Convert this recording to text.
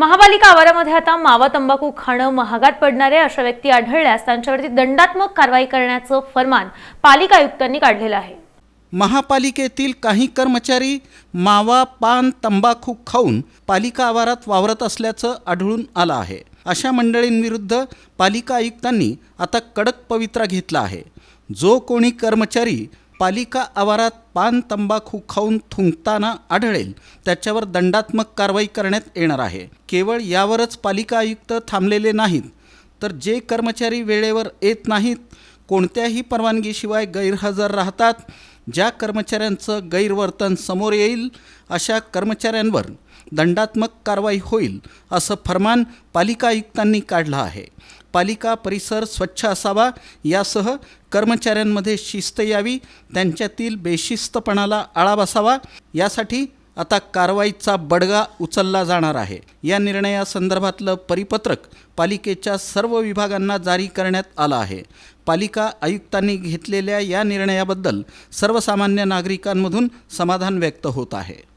महापालिका आवारामध्ये आता मावा तंबाखू खाणं महागात पडणारे अशा व्यक्ती आढळल्यास त्यांच्यावरती दंडात्मक कारवाई करण्याचं फरमान पालिका आयुक्तांनी काढलेलं आहे. महापालिकेतील काही कर्मचारी मावा पान तंबाखू खाऊन पालिका आवारात वावरत असल्याचं आढळून आलं आहे. अशा मंडळींविरुद्ध पालिका आयुक्तांनी आता कडक पवित्रा घेतला आहे. जो कोणी कर्मचारी पालिका आवारात पान तंबाखू खाऊन थुंकताना आढळेल. त्याच्यावर दंडात्मक कारवाई करण्यात येणार आहे. केवळ यावरच पालिका आयुक्त थांबलेले नाहीत. तर जे कर्मचारी वेळेवर येत नाहीत कोणत्याही परवानगीशिवाय गैरहजर राहतात. ज्या कर्मचाऱ्यांचं गैरवर्तन समोर येईल अशा कर्मचाऱ्यांवर दंडात्मक कारवाई होईल असं फरमान पालिका आयुक्तांनी काढलं आहे. पालिका परिसर स्वच्छ असावा यासह कर्मचाऱ्यांमध्ये शिस्त यावी त्यांच्यातील बेशिस्तपणाला आळा बसावा यासाठी आता कारवाईचा बडगा उचलला जाणार आहे. या निर्णयासंदर्भातलं परिपत्रक पालिकेच्या सर्व विभागांना जारी करण्यात आलं आहे. पालिका आयुक्तांनी घेतलेल्या या निर्णयाबद्दल सर्वसामान्य नागरिकांमधून समाधान व्यक्त होत आहे.